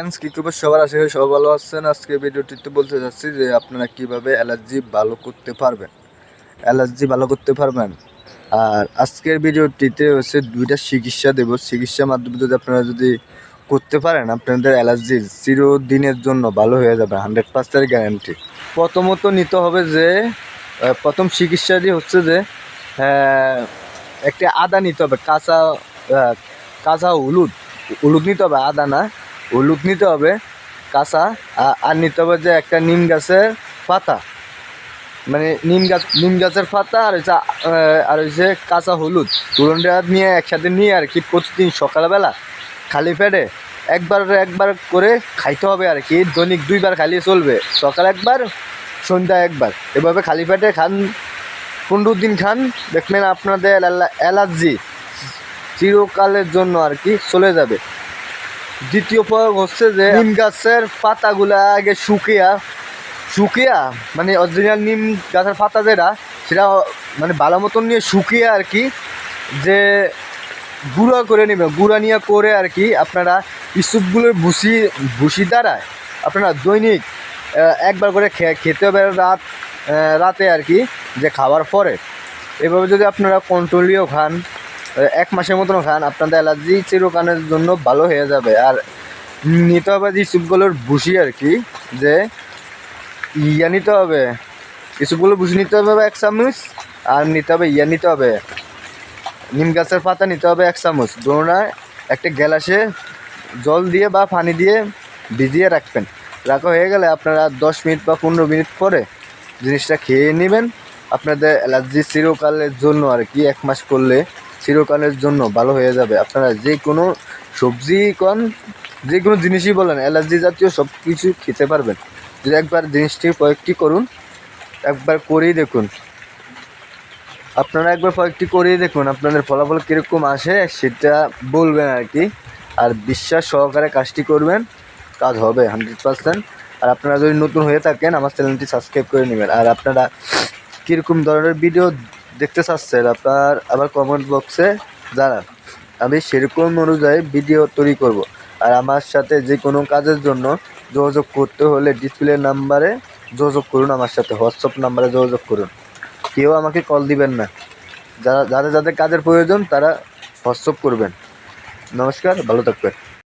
Friends কি খবর? সবার আশা করি সবাই ভালো আছেন। আজকে ভিডিওটিতে বলতে যাচ্ছি যে আপনারা কীভাবে অ্যালার্জি ভালো করতে পারবেন? অ্যালার্জি ভালো করতে পারবেন? আর আজকের ভিডিওটিতে হচ্ছে দুইটা চিকিৎসা দেব। চিকিৎসার মাধ্যমে যদি আপনারা যদি করতে পারেন, আপনাদের অ্যালার্জি চিরদিনের জন্য ভালো হয়ে যাবে, হান্ড্রেড পার্সেন্ট গ্যারান্টি প্রথমত নিতে হবে যে প্রথম চিকিৎসাটি হচ্ছে যে একটি আদা নিতে হবে, কাঁচা কাঁচা হলুদ। হলুদ নিতে হবে, আদা না। হলুদ নিতে হবে, কাঁচা আর নিতে হবে যে একটা নিম গাছের পাতা। মানে নিম গাছ, নিম গাছের পাতা আর হচ্ছে আর হচ্ছে কাঁচা হলুদ। দুটোটা নিয়ে একসাথে নিয়ে আর কি প্রতিদিন সকালবেলা খালি পেটে একবার একবার করে খাইতে হবে আর কি। দৈনিক দুইবার খালি চলবে, সকাল একবার, সন্ধ্যা একবার। এভাবে খালি পেটে খান, পনেরো দিন খান, দেখবেন আপনাদের অ্যালা- অ্যালার্জি চিরকালের জন্য আর কি চলে যাবে। দ্বিতীয় প্রয়োগ হচ্ছে যে নিম গাছের পাতাগুলা আগে শুকিয়া শুকিয়া মানে অরিজিনাল নিম গাছের পাতা যেটা সেটা মানে ভালো মতন নিয়ে শুকিয়ে আর কি যে গুঁড়া করে নেবে। গুঁড়া নিয়ে করে আর কি আপনারা ইস্যুপগুলোর ভুসি ভুসি দ্বারা আপনারা দৈনিক একবার করে খেতে হবে রাত রাতে আর কি যে খাওয়ার পরে। এভাবে যদি আপনারা কন্ট্রোলিও খান এক মাসের মতন খান আপনাদের অ্যালার্জি চিরকানের জন্য ভালো হয়ে যাবে। আর নিতে হবে যে ইস্যুপগুলোর ভুসি আর কি, যে ইয়া নিতে হবে। ইস্যুপগুলো ভুসি নিতে হবে এক চামচ, আর নিতে হবে, ইয়া নিতে হবে। নিম গাছের পাতা নিতে হবে এক চামচ। দোনা একটা গ্যালাসে জল দিয়ে বা পানি দিয়ে ভিজিয়ে রাখবেন। রাখা হয়ে গেলে আপনারা দশ মিনিট বা পনেরো মিনিট পরে জিনিসটা খেয়ে নেবেন। আপনাদের অ্যালার্জি চিরকালের জন্য আর কি, এক মাস করলে চিরকালের জন্য ভালো হয়ে যাবে। আপনারা যে কোনো সবজি কন যে কোনো জিনিসই বলেন অ্যালার্জি জাতীয় সব কিছু খেতে পারবেন। যদি একবার জিনিসটি কয়েকটি করুন, একবার করেই দেখুন। আপনারা একবার কয়েকটি করেই দেখুন, আপনাদের ফলাফল কীরকম আসে সেটা বলবেন আর কি। আর বিশ্বাস সহকারে কাজটি করবেন, কাজ হবে হান্ড্রেড পার্সেন্ট। আর আপনারা যদি নতুন হয়ে থাকেন, আমার চ্যানেলটি সাবস্ক্রাইব করে নেবেন। আর আপনারা কীরকম ধরনের ভিডিও দেখতে চাচ্ছেন আপনার আবার কমেন্ট বক্সে জানান। আমি সেরকম অনুযায়ী ভিডিও তৈরি করব। আর আমার সাথে যে কোনো কাজের জন্য যোগাযোগ করতে হলে ডিসপ্লে নাম্বারে যোগাযোগ করুন আমার সাথে হোয়াটসঅ্যাপ নাম্বারে যোগাযোগ করুন। কেউ আমাকে কল দিবেন না। যারা, যাদের যাদের কাজের প্রয়োজন তারা হোয়াটসঅ্যাপ করবেন। নমস্কার, ভালো থাকবেন।